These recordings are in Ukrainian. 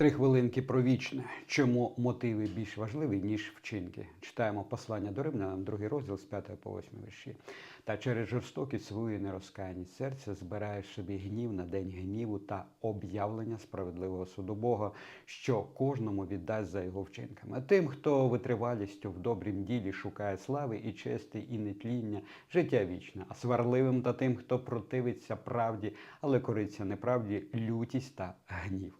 Три хвилинки про вічне. Чому мотиви більш важливі, ніж вчинки? Читаємо послання до Римлянам, другий розділ з 5 по 8 вірші. Та через жорстокість свою нерозкаяність серця збираєш собі гнів на день гніву та об'явлення справедливого суду Бога, що кожному віддасть за його вчинками. Тим, хто витривалістю в добрім ділі шукає слави і честі, і нетління, життя вічне, а сварливим та тим, хто противиться правді, але кориться неправді, лютість та гнів.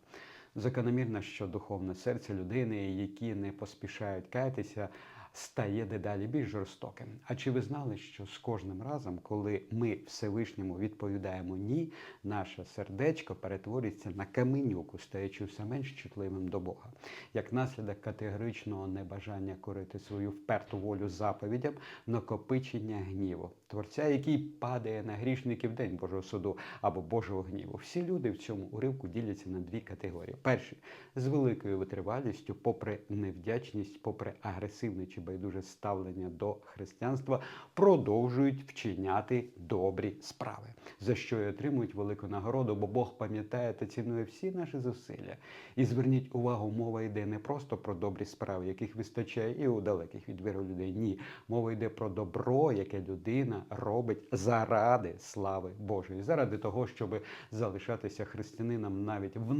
Закономірно, що духовне серце людини, які не поспішають каятися, стає дедалі більш жорстоким. А чи ви знали, що з кожним разом, коли ми Всевишньому відповідаємо ні, наше сердечко перетворюється на каменюку, стаючи все менш чутливим до Бога, як наслідок категоричного небажання корити свою вперту волю заповідям, накопичення гніву, творця, який падає на грішників день Божого суду або Божого гніву. Всі люди в цьому уривку діляться на дві категорії: перші з великою витривалістю, попри невдячність, попри агресивне чи байдуже ставлення до християнства, продовжують вчиняти добрі справи, за що й отримують велику нагороду, бо Бог пам'ятає та цінує всі наші зусилля. І зверніть увагу, мова йде не просто про добрі справи, яких вистачає і у далеких від віру людей. Ні, мова йде про добро, яке людина робить заради слави Божої, заради того, щоб залишатися християнином навіть в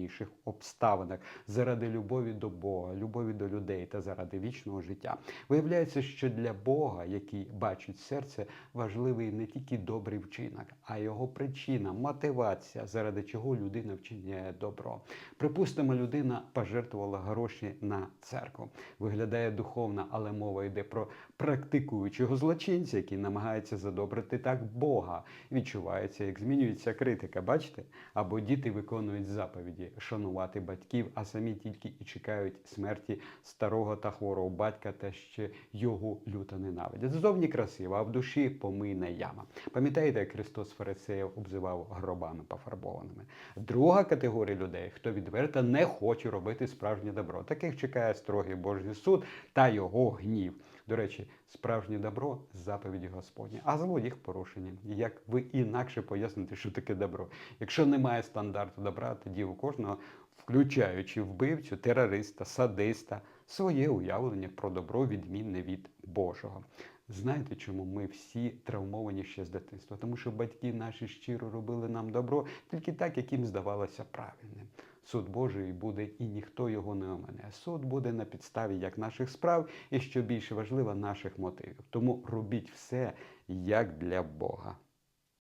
найскладніших обставинах, заради любові до Бога, любові до людей та заради вічного життя. Виявляється, що для Бога, який бачить серце, важливий не тільки добрий вчинок, а його причина, мотивація, заради чого людина вчиняє добро. Припустимо, людина пожертвувала гроші на церкву. Виглядає духовно, але мова йде про практикуючого злочинця, який намагається задобрити так Бога. Відчувається, як змінюється критика. Бачите? Або діти виконують заповіді шанувати батьків, а самі тільки і чекають смерті старого та хворого батька, та ще його люто ненавидять. Ззовні красиво, а в душі помийна яма. Пам'ятаєте, як Христос фарисеїв обзивав гробами пофарбованими? Друга категорія людей, хто відверто не хоче робити справжнє добро. Таких чекає строгий Божий суд та його гнів. До речі, справжнє добро заповіді Господні, а зло їх порушення. Як ви інакше поясните, що таке добро? Якщо немає стандарту добра, тоді у кожного, включаючи вбивцю, терориста, садиста, своє уявлення про добро відмінне від Божого. Знаєте, чому ми всі травмовані ще з дитинства? Тому що батьки наші щиро робили нам добро тільки так, як їм здавалося правильним. Суд Божий буде і ніхто його не омине. Суд буде на підставі як наших справ, і що більше важливо, наших мотивів. Тому робіть все як для Бога.